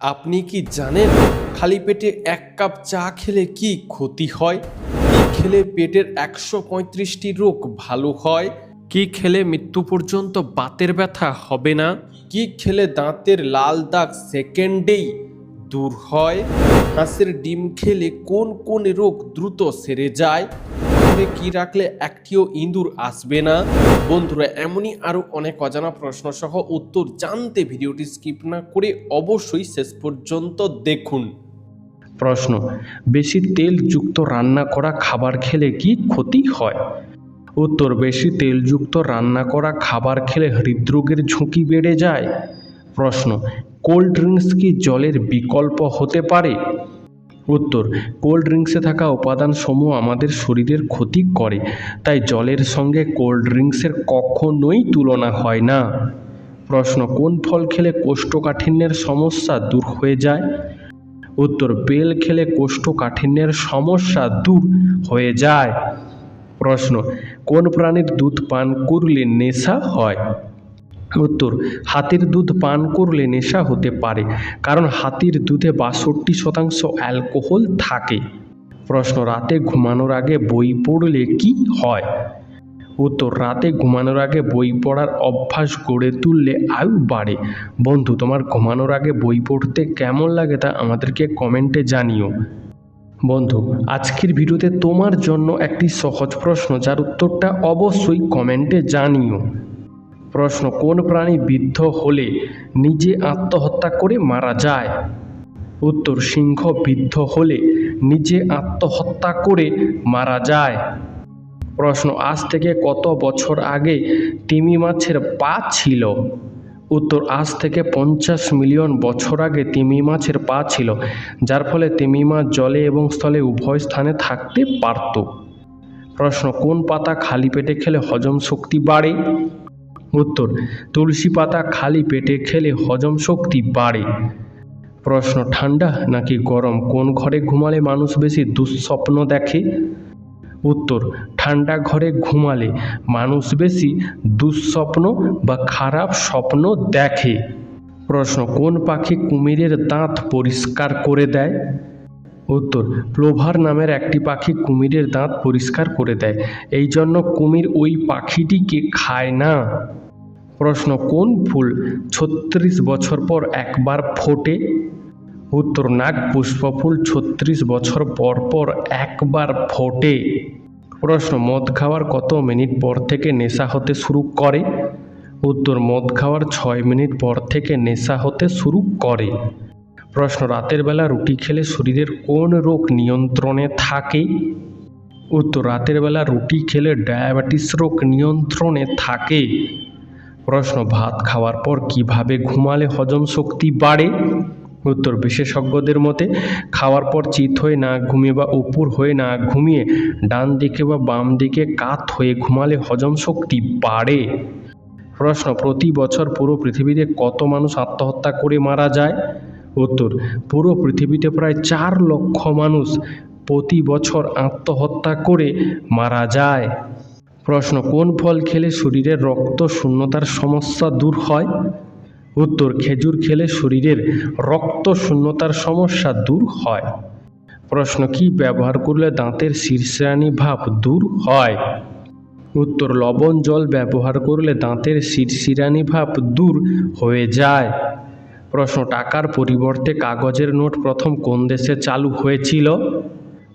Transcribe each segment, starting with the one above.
আপনি কি জানেন খালি পেটে এক কাপ চা খেলে কি ক্ষতি হয়? কি খেলে পেটের একশো পঁয়ত্রিশটি রোগ ভালো হয়? কি খেলে মৃত্যু পর্যন্ত বাতের ব্যথা হবে না? কি খেলে দাঁতের লাল দাগ সেকেন্ডেই দূর হয়? হাঁসের ডিম খেলে কোন কোন রোগ দ্রুত সেরে যায়? ঘরে কি রাখলে একটিও ইঁদুর আসবে না? বন্ধুরা, এমনই আরও অনেক অজানা প্রশ্ন সহ উত্তর জানতে ভিডিওটি স্কিপ না করে অবশ্যই শেষ পর্যন্ত দেখুন। প্রশ্ন, বেশি তেলযুক্ত রান্না করা খাবার খেলে কি ক্ষতি হয়? উত্তর, বেশি তেলযুক্ত রান্না করা খাবার খেলে হৃদরোগের ঝুঁকি বেড়ে যায়। প্রশ্ন, কোল্ড ড্রিঙ্কস কি জলের বিকল্প হতে পারে? উত্তর, কোল্ড ড্রিঙ্কসে থাকা উপাদানসমূহ আমাদের শরীরের ক্ষতি করে, তাই জলের সঙ্গে কোল্ড ড্রিঙ্কসের কখনোই তুলনা হয় না। প্রশ্ন, কোন ফল খেলে কোষ্ঠকাঠিন্যের সমস্যা দূর হয়ে যায়? উত্তর, বেল খেলে কোষ্ঠকাঠিন্যের সমস্যা দূর হয়ে যায়। প্রশ্ন, কোন প্রাণীর দুধ পান করলে নেশা হয়? উত্তর, হাতির দুধ পান করলে নেশা হতে পারে, কারণ হাতির দুধে বাষট্টি শতাংশ অ্যালকোহল থাকে। প্রশ্ন, রাতে ঘুমানোর আগে বই পড়লে কি হয়? উত্তর, রাতে ঘুমানোর আগে বই পড়ার অভ্যাস গড়ে তুললে আয়ু বাড়ে। বন্ধু, তোমার ঘুমানোর আগে বই পড়তে কেমন লাগে তা আমাদেরকে কমেন্টে জানিও। বন্ধু, আজকের ভিডিওতে তোমার জন্য একটি সহজ প্রশ্ন, যার উত্তরটা অবশ্যই কমেন্টে জানিও। প্রশ্ন, কোন প্রাণী বৃদ্ধ হলে নিজে আত্মহত্যা করে মারা যায়? উত্তর, সিংহ বৃদ্ধ হলে নিজে আত্মহত্যা করে মারা যায়। প্রশ্ন, আজ থেকে কত বছর আগে তিমি মাছের পা ছিল? উত্তর, আজ থেকে পঞ্চাশ মিলিয়ন বছর আগে তিমি মাছের পা ছিল, যার ফলে তিমি মাছ জলে এবং স্থলে উভয় স্থানে থাকতে পারত। প্রশ্ন, কোন পাতা খালি পেটে খেলে হজম শক্তি বাড়ে? উত্তর, তুলসী পাতা খালি পেটে খেলে হজম শক্তি বাড়ে। প্রশ্ন, ঠান্ডা নাকি গরম? কোন ঘরে ঘুমালে মানুষ বেশি দুঃস্বপ্ন দেখে? উত্তর, ঠান্ডা ঘরে ঘুমালে মানুষ বেশি দুঃস্বপ্ন বা খারাপ স্বপ্ন দেখে। প্রশ্ন, কোন পাখি কুমিরের দাঁত পরিষ্কার করে দেয়? উত্তর প্লোভার নামের একটি পাখি কুমিরের দাঁত পরিষ্কার করে দেয়, এই জন্য কুমির ওই পাখিটিকে খায় না। প্রশ্ন, কোন ফুল ছত্রিশ বছর পর একবার ফোটে? উত্তর নাগ পুষ্প ফুল ছত্রিশ বছর পর পর একবার ফোটে। প্রশ্ন, মদ খাওয়ার কত মিনিট পর থেকে নেশা হতে শুরু করে? উত্তর, মদ খাওয়ার ছয় মিনিট পর থেকে নেশা হতে শুরু করে। প্রশ্ন, রাতের বেলা রুটি খেলে শরীরের কোন রোগ নিয়ন্ত্রণে থাকে? উত্তর, রাতের বেলা রুটি খেলে ডায়াবেটিস রোগ নিয়ন্ত্রণে থাকে। প্রশ্ন, ভাত খাওয়ার পর কীভাবে ঘুমালে হজম শক্তি বাড়ে? উত্তর, বিশেষজ্ঞদের মতে, খাওয়ার পর চিত হয়ে না ঘুমিয়ে বা উপর হয়ে না ঘুমিয়ে ডান দিকে বা বাম দিকে কাত হয়ে ঘুমালে হজম শক্তি বাড়ে। প্রশ্ন, প্রতি বছর পুরো পৃথিবীতে কত মানুষ আত্মহত্যা করে মারা যায়? উত্তর। পুরো পৃথিবীতে প্রায় চার লক্ষ মানুষ প্রতি বছর আত্মহত্যা করে মারা যায়। প্রশ্ন, কোন ফল খেলে শরীরের রক্ত শূন্যতার সমস্যা দূর হয়? উত্তর, খেজুর খেলে শরীরের রক্ত শূন্যতার সমস্যা দূর হয়। প্রশ্ন, কি ব্যবহার করলে দাঁতের শীর্ষানি ভাব দূর হয়? উত্তর, লবণ জল ব্যবহার করলে দাঁতের শিরশিরানি ভাব দূর হয়ে যায়। প্রশ্ন, টাকার পরিবর্তে কাগজের নোট প্রথম কোন দেশে চালু হয়েছিল?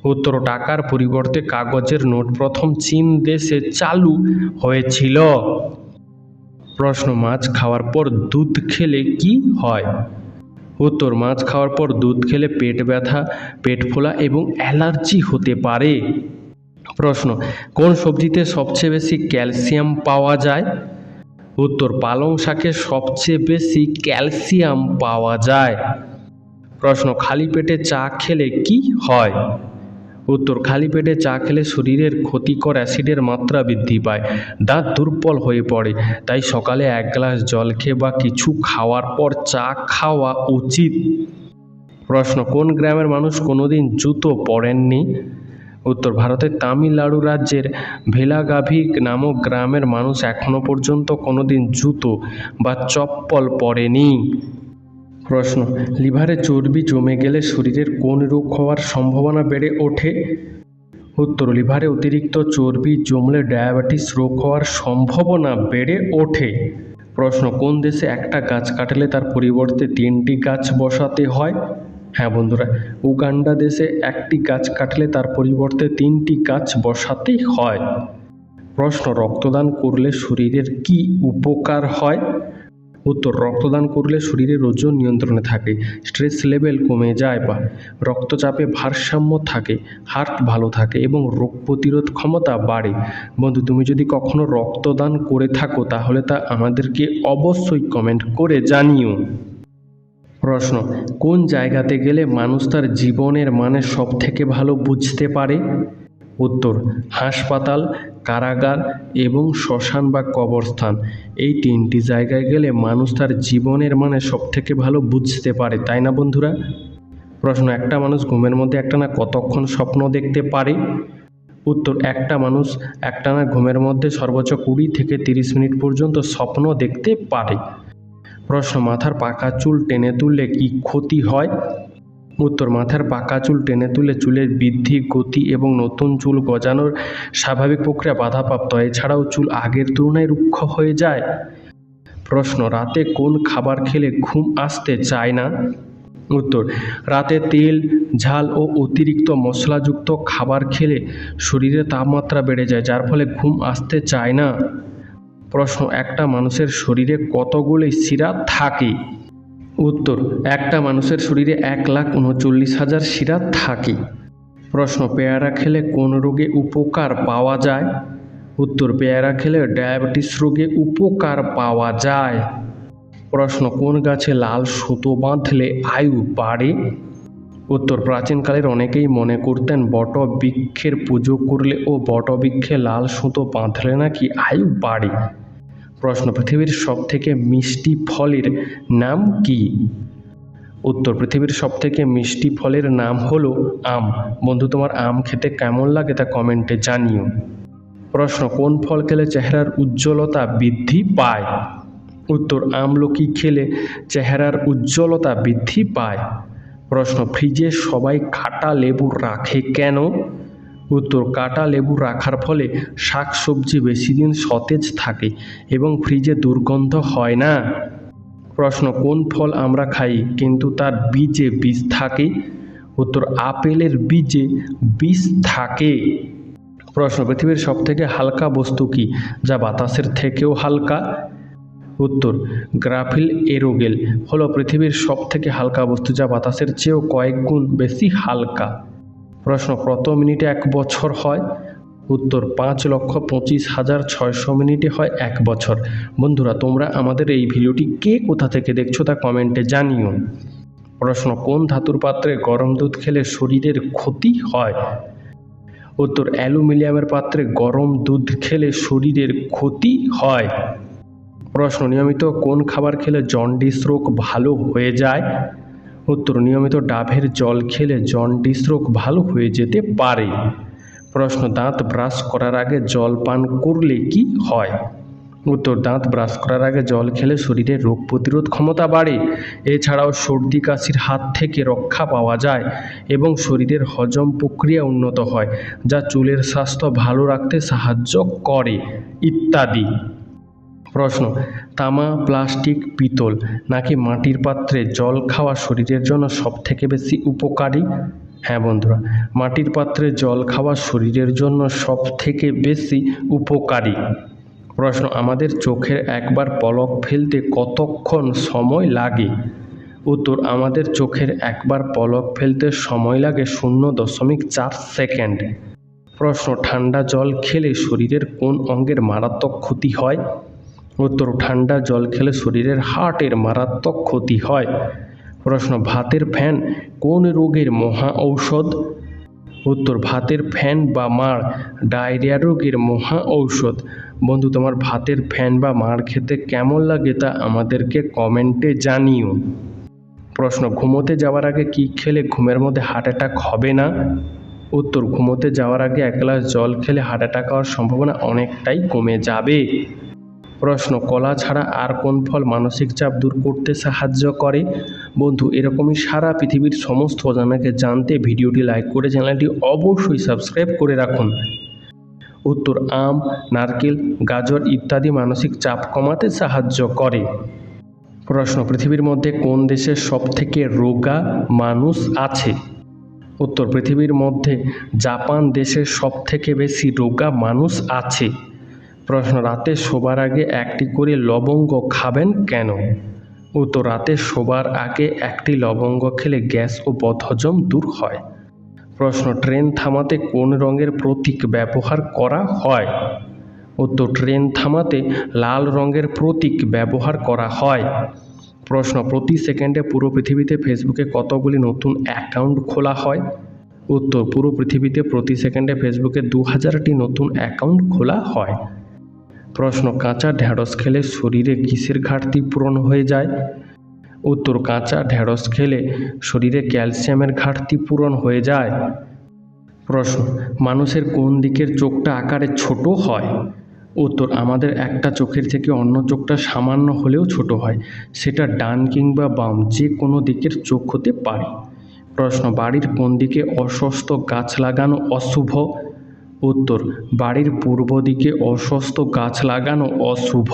উত্তর, টাকার পরিবর্তে কাগজের নোট প্রথম চীন দেশে চালু হয়েছিল। প্রশ্ন, মাছ খাওয়ার পর দুধ খেলে কি হয়? উত্তর, মাছ খাওয়ার পর দুধ খেলে পেট ব্যথা, পেট ফোলা এবং অ্যালার্জি হতে পারে। প্রশ্ন, কোন সবজিতে সবচেয়ে বেশি ক্যালসিয়াম পাওয়া যায়? উত্তর পালং শাকে সবচেয়ে বেশি ক্যালসিয়াম পাওয়া যায়। প্রশ্ন, খালি পেটে চা খেলে কি হয়? উত্তর, খালি পেটে চা খেলে শরীরের ক্ষতিকর অ্যাসিডের মাত্রা বৃদ্ধি পায়, দাঁত দুর্বল হয়ে পড়ে। তাই সকালে এক গ্লাস জল খেয়ে বা কিছু খাওয়ার পর চা খাওয়া উচিত। প্রশ্ন, কোন গ্রামের মানুষ কোনোদিন জুতো পরেননি? উত্তর ভারতের তামিলনাড়ু রাজ্যের ভেলাগাভি নামক গ্রামের মানুষ এখনও পর্যন্ত কোনোদিন জুতো বা চপ্পল পরেনি। প্রশ্ন, লিভারে চর্বি জমে গেলে শরীরের কোন রোগ হওয়ার সম্ভাবনা বেড়ে ওঠে? উত্তর, লিভারে অতিরিক্ত চর্বি জমলে ডায়াবেটিস রোগ হওয়ার সম্ভাবনা বেড়ে ওঠে। প্রশ্ন, কোন দেশে একটা গাছ কাটলে তার পরিবর্তে তিনটি গাছ বসাতে হয়? হ্যাঁ বন্ধুরা, উগান্ডা দেশে একটি গাছ কাটলে তার পরিবর্তে তিনটি গাছ বসাতেই হয়। প্রশ্ন, রক্তদান করলে শরীরের কি উপকার হয়? উত্তর, রক্তদান করলে শরীরের ওজন নিয়ন্ত্রণে থাকে, স্ট্রেস লেভেল কমে যায় বা রক্তচাপে ভারসাম্য থাকে, হার্ট ভালো থাকে এবং রোগ প্রতিরোধ ক্ষমতা বাড়ে। বন্ধু, তুমি যদি কখনো রক্তদান করে থাকো তাহলে তা আমাদেরকে অবশ্যই কমেন্ট করে জানিও। প্রশ্ন, কোন জায়গাতে গেলে মানুষ তার জীবনের মানে সব থেকে ভালো বুঝতে পারে? উত্তর, হাসপাতাল, কারাগার এবং শ্মশান বা কবরস্থান। এই তিনটি জায়গায় গেলে মানুষ তার জীবনের মানে সব থেকে ভালো বুঝতে পারে, তাই না বন্ধুরা? প্রশ্ন, একটা মানুষ ঘুমের মধ্যে একটানা কতক্ষণ স্বপ্ন দেখতে পারে? উত্তর, একটা মানুষ একটানা ঘুমের মধ্যে সর্বোচ্চ কুড়ি থেকে তিরিশ মিনিট পর্যন্ত স্বপ্ন দেখতে পারে। প্রশ্ন, মাথার পাকা চুল টেনে তুললে কি ক্ষতি হয়? উত্তর, মাথার পাকা চুল টেনে তুলে চুলের বৃদ্ধি, গতি এবং নতুন চুল গজানোর স্বাভাবিক প্রক্রিয়া বাধাপ্রাপ্ত। হয় এছাড়াও চুল আগের তুলনায় রুক্ষ হয়ে যায়। প্রশ্ন, রাতে কোন খাবার খেলে ঘুম আসতে চায় না? উত্তর, রাতে তেল, ঝাল ও অতিরিক্ত মশলাযুক্ত খাবার খেলে শরীরে তাপমাত্রা বেড়ে যায়, যার ফলে ঘুম আসতে চায় না। প্রশ্ন, একটা মানুষের শরীরে কতগুলি শিরা থাকে? উত্তর, একটা মানুষের শরীরে এক লাখ উনচল্লিশ হাজার শিরা থাকে। প্রশ্ন, পেয়ারা খেলে কোন রোগে উপকার পাওয়া যায়? উত্তর, পেয়ারা খেলে ডায়াবেটিস রোগে উপকার পাওয়া যায়। প্রশ্ন, কোন গাছে লাল সুতো বাঁধলে আয়ু বাড়ে? উত্তর, প্রাচীনকালের অনেকেই মনে করতেন বট বৃক্ষের পুজো করলে ও বট বৃক্ষে লাল সুতো বাঁধলে নাকি আয়ু বাড়ে। প্রশ্ন, পৃথিবীর সবথেকে মিষ্টি ফলের নাম কি? উত্তর, পৃথিবীর সবথেকে মিষ্টি ফলের নাম হলো আম। বন্ধু, তোমার আম খেতে কেমন লাগে তা কমেন্টে জানিও। প্রশ্ন, কোন ফল খেলে চেহারার উজ্জ্বলতা বৃদ্ধি পায়? উত্তর, আমলকি খেলে চেহারার উজ্জ্বলতা বৃদ্ধি পায়। প্রশ্ন, ফ্রিজে সবাই কাটা লেবু রাখে কেন? উত্তর, কাটা লেবু রাখার ফলে শাকসবজি বেশি দিন সতেজ থাকে এবং ফ্রিজে দুর্গন্ধ হয় না। প্রশ্ন, কোন ফল আমরা খাই কিন্তু তার বীজে বীজ থাকে? উত্তর, আপেলের বীজে বীজ থাকে। প্রশ্ন, পৃথিবীর সবথেকে হালকা বস্তু কি যা বাতাসের থেকেও হালকা? উত্তর, গ্রাফিল এরোগেল হলো পৃথিবীর সবথেকে হালকা বস্তু যা বাতাসের চেয়েও কয়েক গুণ বেশি হালকা। প্রশ্ন কত মিনিটে এক বছর হয়, উত্তর, পাঁচ লক্ষ পঁচিশ হাজার ছয়শো মিনিটে হয় এক বছর। বন্ধুরা, তোমরা আমাদের এই ভিডিওটি কে কোথা থেকে দেখছ তা কমেন্টে জানিও। প্রশ্ন, কোন ধাতুর পাত্রে গরম দুধ খেলে শরীরের ক্ষতি হয়? উত্তর, অ্যালুমিনিয়ামের পাত্রে গরম দুধ খেলে শরীরের ক্ষতি হয়। প্রশ্ন, নিয়মিত কোন খাবার খেলে জন্ডিস রোগ ভালো হয়ে যায়? উত্তর নিয়মিত ডাভের জল খেলে জন্ডিস রোগ ভালো হয়ে যেতে পারে। প্রশ্ন, দাঁত ব্রাশ করার আগে জল পান করলে কি হয়? উত্তর, দাঁত ব্রাশ করার আগে জল খেলে শরীরে রোগ প্রতিরোধ ক্ষমতা বাড়ে। এছাড়াও সর্দি, কাশির হাত থেকে রক্ষা পাওয়া যায় এবং শরীরের হজম প্রক্রিয়া উন্নত হয়, যা চুলের স্বাস্থ্য ভালো রাখতে সাহায্য করে, ইত্যাদি। প্রশ্ন, তামা, প্লাস্টিক, পিতল নাকি মাটির পাত্রে জল খাওয়া শরীরের জন্য সবথেকে বেশি উপকারী? হ্যাঁ বন্ধুরা, মাটির পাত্রে জল খাওয়া শরীরের জন্য সব থেকে বেশি উপকারী। প্রশ্ন, আমাদের চোখের একবার পলক ফেলতে কতক্ষণ সময় লাগে? উত্তর, আমাদের চোখের একবার পলক ফেলতে সময় লাগে শূন্য দশমিক চার সেকেন্ড। প্রশ্ন, ঠান্ডা জল খেলে শরীরের কোন অঙ্গের মারাত্মক ক্ষতি হয়? উত্তর, ঠান্ডা জল খেলে শরীরের হার্টের মারাত্মক ক্ষতি হয়। প্রশ্ন, ভাতের ফ্যান কোন রোগের মহা ঔষধ? উত্তর, ভাতের ফ্যান বা মাড়, ডায়রিয়া রোগের মহা ঔষধ। বন্ধু, তোমার ভাতের ফ্যান বা মাড় খেতে কেমন লাগে তা আমাদেরকে কমেন্টে জানিও। প্রশ্ন, ঘুমোতে যাওয়ার আগে কি খেলে ঘুমের মধ্যে হার্ট অ্যাটাক হবে না? উত্তর, ঘুমোতে যাওয়ার আগে এক গ্লাস জল খেলে হার্ট অ্যাটাক হওয়ার সম্ভাবনা অনেকটাই কমে যাবে। প্রশ্ন, কলা ছাড়া আর কোন ফল মানসিক চাপ দূর করতে সাহায্য করে? বন্ধু, এরকমই সারা পৃথিবীর সমস্ত অজানাকে জানতে ভিডিওটি লাইক করে চ্যানেলটি অবশ্যই সাবস্ক্রাইব করে রাখুন। উত্তর, আম, নারকেল, গাজর ইত্যাদি মানসিক চাপ কমাতে সাহায্য করে। প্রশ্ন, পৃথিবীর মধ্যে কোন দেশের সবথেকে রোগা মানুষ আছে? উত্তর, পৃথিবীর মধ্যে জাপান দেশের সবথেকে বেশি রোগা মানুষ আছে। প্রশ্ন, রাতে শোবার আগে একটি করে লবঙ্গ খাবেন কেন? উত্তর, রাতে শোবার আগে একটি লবঙ্গ খেলে গ্যাস ও বদহজম দূর হয়। প্রশ্ন, ট্রেন থামাতে কোন রঙের প্রতীক ব্যবহার করা হয়? উত্তর, ট্রেন থামাতে লাল রঙের প্রতীক ব্যবহার করা হয়। প্রশ্ন, প্রতি সেকেন্ডে পুরো পৃথিবীতে ফেসবুকে কতগুলি নতুন অ্যাকাউন্ট খোলা হয়? উত্তর, পুরো পৃথিবীতে প্রতি সেকেন্ডে ফেসবুকে দু হাজারটি নতুন অ্যাকাউন্ট খোলা হয়। প্রশ্ন, কাঁচা ঢ্যাঁড়স খেলে শরীরে কিসের ঘাটতি পূরণ হয়ে যায়? উত্তর, কাঁচা ঢ্যাঁড়স খেলে শরীরে ক্যালসিয়ামের ঘাটতি পূরণ হয়ে যায়। প্রশ্ন, মানুষের কোন দিকের চোখটা আকারে ছোট হয়? উত্তর, আমাদের একটা চোখের থেকে অন্য চোখটা সামান্য হলেও ছোট হয়। সেটা ডান কিংবা বাম, যে কোনো দিকের চোখ হতে পারে। প্রশ্ন, বাড়ির কোন দিকে অস্বস্ಥ গাছ লাগানো অশুভ? উত্তর, বাড়ির পূর্ব দিকে অস্বস্ಥ গাছ লাগানো অশুভ।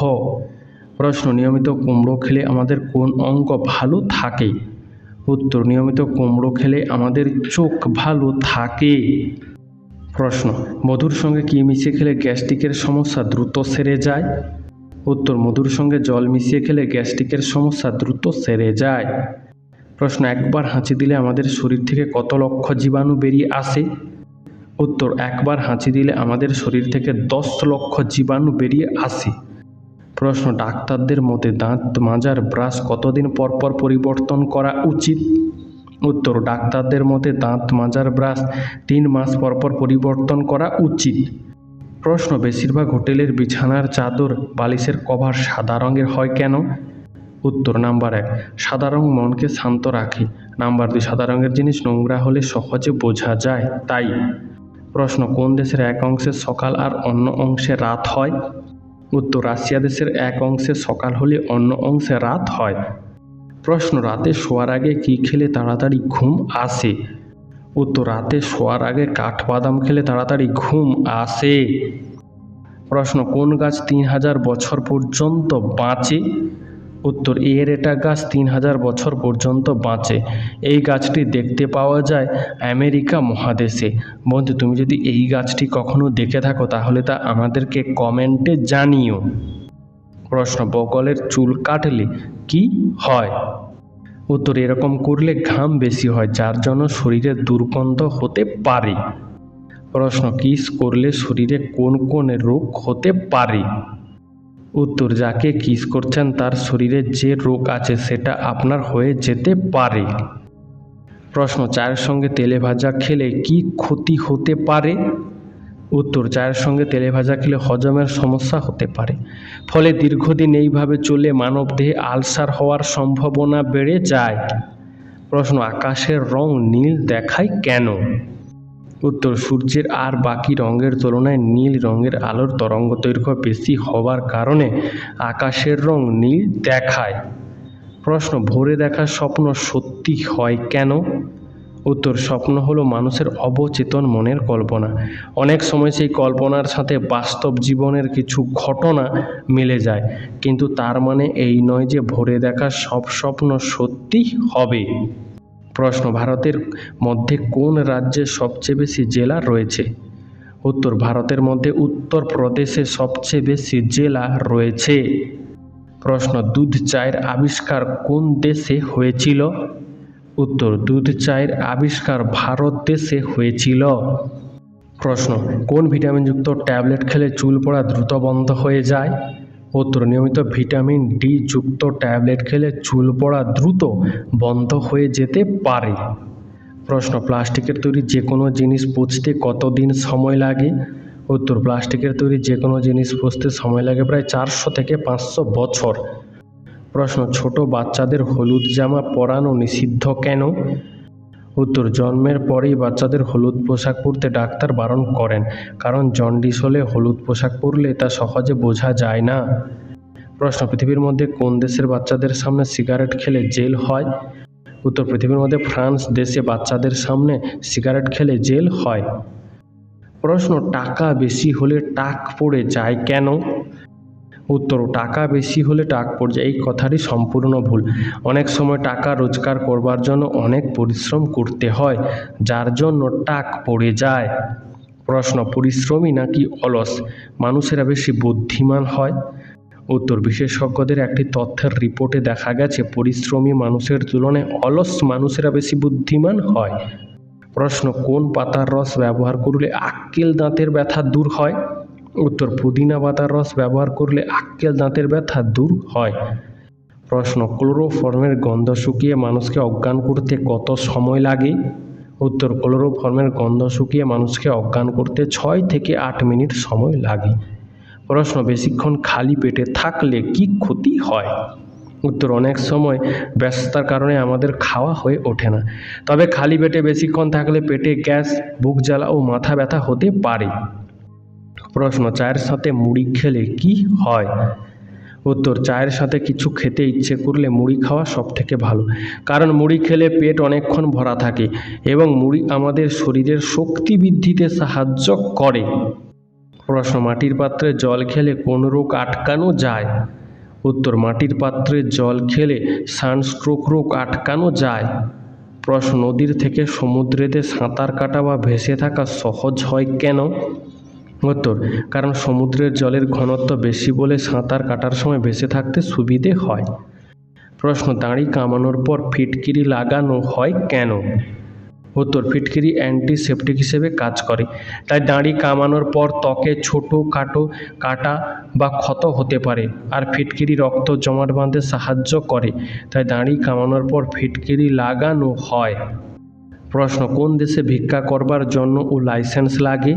প্রশ্ন, নিয়মিত কুমড়ো খেলে আমাদের কোন অঙ্গ ভালো থাকে? উত্তর, নিয়মিত কুমড়ো খেলে আমাদের চোখ ভালো থাকে। প্রশ্ন, মধুর সঙ্গে কী মিশিয়ে খেলে গ্যাস্ট্রিকের সমস্যা দ্রুত সেরে যায়? উত্তর, মধুর সঙ্গে জল মিশিয়ে খেলে গ্যাস্ট্রিকের সমস্যা দ্রুত সেরে যায়। প্রশ্ন, একবার হাঁচি দিলে আমাদের শরীর থেকে কত লক্ষ জীবাণু বেরিয়ে আসে? উত্তর, একবার হাঁচি দিলে আমাদের শরীর থেকে দশ লক্ষ জীবাণু বেরিয়ে আসে। প্রশ্ন, ডাক্তারদের মতে দাঁত মাজার ব্রাশ কতদিন পর পর পরিবর্তন করা উচিত? উত্তর, ডাক্তারদের মতে দাঁত মাজার ব্রাশ তিন মাস পর পর পরিবর্তন করা উচিত। প্রশ্ন, বেশিরভাগ হোটেলের বিছানার চাদর বালিশের কভার সাদা রঙের হয় কেন? উত্তর, নাম্বার এক, সাদা রং মনকে শান্ত রাখে। নাম্বার দুই, সাদা রঙের জিনিস নোংরা হলে সহজে বোঝা যায়, তাই। প্রশ্ন, কোন দেশের এক অংশে সকাল আর অন্য অংশে রাত হয়? উত্তর, রাশিয়া দেশের এক অংশে সকাল হলে অন্য অংশে রাত হয়। প্রশ্ন, রাতে শোয়ার আগে কী খেলে তাড়াতাড়ি ঘুম আসে? উত্তর, রাতে শোয়ার আগে কাঠবাদাম খেলে তাড়াতাড়ি ঘুম আসে। প্রশ্ন, কোন গাছ তিন হাজার বছর পর্যন্ত বাঁচে? উত্তর এরেটা গাছ তিন হাজার বছর পর্যন্ত বাঁচে। এই গাছটি দেখতে পাওয়া যায় আমেরিকা মহাদেশে। বন্ধু, তুমি যদি এই গাছটি কখনো দেখে থাকো, তাহলে তা আমাদেরকে কমেন্টে জানিও। প্রশ্ন, বগলের চুল কাটলে কি হয়? উত্তর, এরকম করলে ঘাম বেশি হয়, যার জন্য শরীরে দুর্গন্ধ হতে পারে। প্রশ্ন, কিস করলে শরীরে কোন কোন রোগ হতে পারে? উত্তর, যাকে কিস করছেন তার শরীরে যে রোগ আছে সেটা আপনার হয়ে যেতে পারে। প্রশ্ন, চায়ের সঙ্গে তেলে ভাজা খেলে কি ক্ষতি হতে পারে? উত্তর, চায়ের সঙ্গে তেলে ভাজা খেলে হজমের সমস্যা হতে পারে। ফলে দীর্ঘদিন এইভাবে চলে মানবদেহে আলসার হওয়ার সম্ভাবনা বেড়ে যায়। প্রশ্ন, আকাশের রং নীল দেখায় কেন? উত্তর, সূর্যের আর বাকি রঙের তুলনায় নীল রঙের আলোর তরঙ্গ দৈর্ঘ্য বেশি হওয়ার কারণে আকাশের রং নীল দেখায়। প্রশ্ন, ভোরে দেখা স্বপ্ন সত্যি হয় কেন? উত্তর, স্বপ্ন হলো মানুষের অবচেতন মনের কল্পনা। অনেক সময় সেই কল্পনার সাথে বাস্তব জীবনের কিছু ঘটনা মিলে যায়, কিন্তু তার মানে এই নয় যে ভোরে দেখা সব স্বপ্ন সত্যি হবে। প্রশ্ন, ভারতের মধ্যে কোন রাজ্যে সবচেয়ে বেশি জেলা রয়েছে? উত্তর, ভারতের মধ্যে উত্তরপ্রদেশে সবচেয়ে বেশি জেলা রয়েছে। প্রশ্ন, দুধ চায়ের আবিষ্কার কোন দেশে হয়েছিল? উত্তর, দুধ চায়ের আবিষ্কার ভারত দেশে হয়েছিল। প্রশ্ন, কোন ভিটামিনযুক্ত ট্যাবলেট খেলে চুল পড়া দ্রুত বন্ধ হয়ে যায়? উত্তর নিয়মিত ভিটামিন ডি যুক্ত ট্যাবলেট খেলে চুল পড়া দ্রুত বন্ধ হয়ে যেতে পারে। প্রশ্ন, প্লাস্টিকের তৈরি যে কোনো জিনিস পুছতে কতদিন সময় লাগে? উত্তর, প্লাস্টিকের তৈরি যে কোনো জিনিস পুছতে সময় লাগে প্রায় চারশো থেকে পাঁচশো বছর। প্রশ্ন, ছোট বাচ্চাদের হলুদ জামা পরানো নিষিদ্ধ কেন? উত্তর জন্মের পরেই বাচ্চাদের হলুদ পোশাক পরতে ডাক্তার বারণ করেন, কারণ জন্ডিস হলে হলুদ পোশাক পরলে তা সহজে বোঝা যায় না। প্রশ্ন, পৃথিবীর মধ্যে কোন দেশের বাচ্চাদের সামনে সিগারেট খেলে জেল হয়? উত্তর, পৃথিবীর মধ্যে ফ্রান্স দেশে বাচ্চাদের সামনে সিগারেট খেলে জেল হয়। প্রশ্ন, টাকা বেশি হলে টাক পড়ে যায় কেন? উত্তর, টাকা বেশি হলে টাক পড়ে যায়। এই কথাটি সম্পূর্ণ ভুল। অনেক সময় টাকা রোজগার করবার জন্য অনেক পরিশ্রম করতে হয়, যার জন্য টাক পড়ে যায়। প্রশ্ন পরিশ্রমী নাকি অলস? মানুষেরা বেশি বুদ্ধিমান হয়? উত্তর, বিশেষজ্ঞদের একটি তথ্যের রিপোর্টে দেখা গেছে, পরিশ্রমী মানুষের তুলনায় অলস মানুষেরা বেশি বুদ্ধিমান হয়। প্রশ্ন, কোন পাতার রস ব্যবহার করলে আক্কেল দাঁতের ব্যথা দূর হয়? উত্তর, পুদিনা পাতার রস ব্যবহার করলে আক্কেল দাঁতের ব্যথা দূর হয়। প্রশ্ন, ক্লোরোফর্মের গন্ধ শুকিয়ে মানুষকে অজ্ঞান করতে কত সময় লাগে? উত্তর, ক্লোরোফর্মের গন্ধ শুকিয়ে মানুষকে অজ্ঞান করতে ছয় থেকে আট মিনিট সময় লাগে। প্রশ্ন, বেশিক্ষণ খালি পেটে থাকলে কি ক্ষতি হয়? উত্তর, অনেক সময় ব্যস্ততার কারণে আমাদের খাওয়া হয়ে ওঠে না। তবে খালি পেটে বেশিক্ষণ থাকলে পেটে গ্যাস, বুক জ্বালা ও মাথা ব্যথা হতে পারে। প্রশ্ন, চায়ের সাথে মুড়ি খেলে কি হয়? উত্তর, চায়ের সাথে কিছু খেতে ইচ্ছে করলে মুড়ি খাওয়া সব থেকে ভালো। কারণ মুড়ি খেলে পেট অনেকক্ষণ ভরা থাকে এবং মুড়ি আমাদের শরীরের শক্তি বৃদ্ধিতে সাহায্য করে। প্রশ্ন, মাটির পাত্রে জল খেলে কোন রোগ আটকানো যায়? উত্তর, মাটির পাত্রে জল খেলে সানস্ট্রোক রোগ আটকানো যায়। প্রশ্ন, নদীর থেকে সমুদ্রেতে সাঁতার কাটা বা ভেসে থাকা সহজ হয় কেন? উত্তর, কারণ সমুদ্রের জলের ঘনত্ব বেশি বলে সাঁতার কাটার সময় ভেসে থাকতে সুবিধে হয়। প্রশ্ন, দাঁড়ি কামানোর পর ফিটকিরি লাগানো হয় কেন? উত্তর, ফিটকিরি অ্যান্টিসেপটিক হিসেবে কাজ করে। তাই দাঁড়ি কামানোর পর ত্বকে ছোটো খাটো কাটা বা ক্ষত হতে পারে আর ফিটকিরি রক্ত জমাট বাঁধতে সাহায্য করে। তাই দাঁড়ি কামানোর পর ফিটকিরি লাগানো হয়। প্রশ্ন, কোন দেশে ভিক্ষা করবার জন্য ও লাইসেন্স লাগে?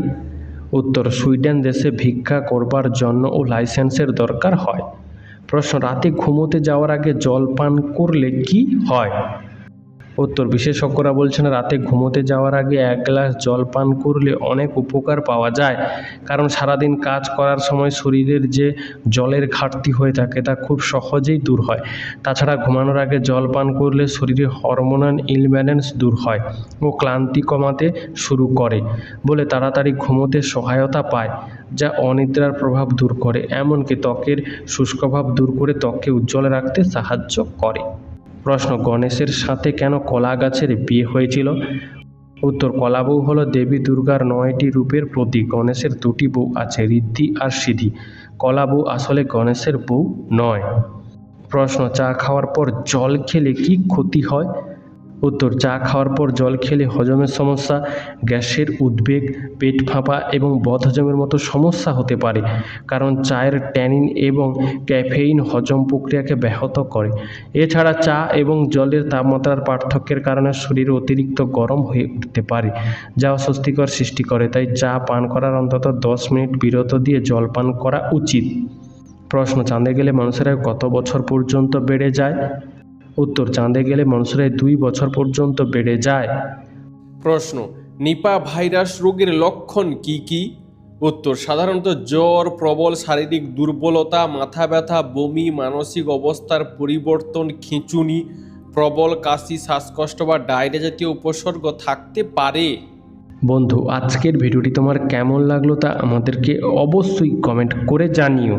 উত্তর, সুইডেন দেশে ভিক্ষা করবার জন্য ও লাইসেন্সের দরকার হয়। প্রশ্ন, রাতে ঘুমোতে যাওয়ার আগে জল পান করলে কি হয়? উত্তর, বিশেষজ্ঞরা বলছেন, রাতে ঘুমোতে যাওয়ার আগে এক গ্লাস জল পান করলে অনেক উপকার পাওয়া যায়। কারণ সারাদিন কাজ করার সময় শরীরের যে জলের ঘাটতি হয়ে থাকে, তা খুব সহজেই দূর হয়। তাছাড়া ঘুমানোর আগে জল পান করলে শরীরে হরমোনাল ইলব্যালেন্স দূর হয় ও ক্লান্তি কমাতে শুরু করে, বলে তাড়াতাড়ি ঘুমোতে সহায়তা পায়, যা অনিদ্রার প্রভাব দূর করে। এমনকি ত্বকের শুষ্কভাব দূর করে ত্বককে উজ্জ্বল রাখতে সাহায্য করে। প্রশ্ন, গণেশের সাথে কেন কলা গাছের বিয়ে হয়েছিল? উত্তর কলা বউ হলো দেবী দুর্গার নয়টি রূপের প্রতীক। গণেশের দুটি বউ আছে, ঋদ্ধি আর সিদ্ধি। কলা বউ আসলে গণেশের বউ নয়। প্রশ্ন, চা খাওয়ার পর জল খেলে কি ক্ষতি হয়? উত্তর, চা খাওয়ার পর জল খেলে হজমের সমস্যা, গ্যাসের উদ্বেগ, পেট ফাঁপা এবং বদহজমের মতো সমস্যা হতে পারে, কারণ চায়ের ট্যানিন এবং ক্যাফেইন হজম প্রক্রিয়াকে ব্যাহত করে। এছাড়া চা এবং জলের তাপমাত্রার পার্থক্যের কারণে শরীর অতিরিক্ত গরম হয়ে উঠতে পারে, যা অস্বস্তিকর সৃষ্টি করে, তাই চা পান করার অন্তত দশ মিনিট বিরত দিয়ে জল পান করা উচিত। প্রশ্ন, চাঁদে গেলে মানুষেরা কত বছর পর্যন্ত বেড়ে যায়? উত্তর চাঁদে গেলে মানুষেরা দুই বছর পর্যন্ত বেড়ে যায়। প্রশ্ন নিপা ভাইরাস রোগের লক্ষণ কি কি? উত্তর সাধারণত জ্বর প্রবল শারীরিক দুর্বলতা মাথা ব্যথা বমি মানসিক অবস্থার পরিবর্তন খিঁচুনি প্রবল কাশি শ্বাসকষ্ট বা ডায়রিয়া জাতীয় উপসর্গ থাকতে পারে। বন্ধু আজকের ভিডিওটি তোমার কেমন লাগল তা আমাদেরকে অবশ্যই কমেন্ট করে জানিও।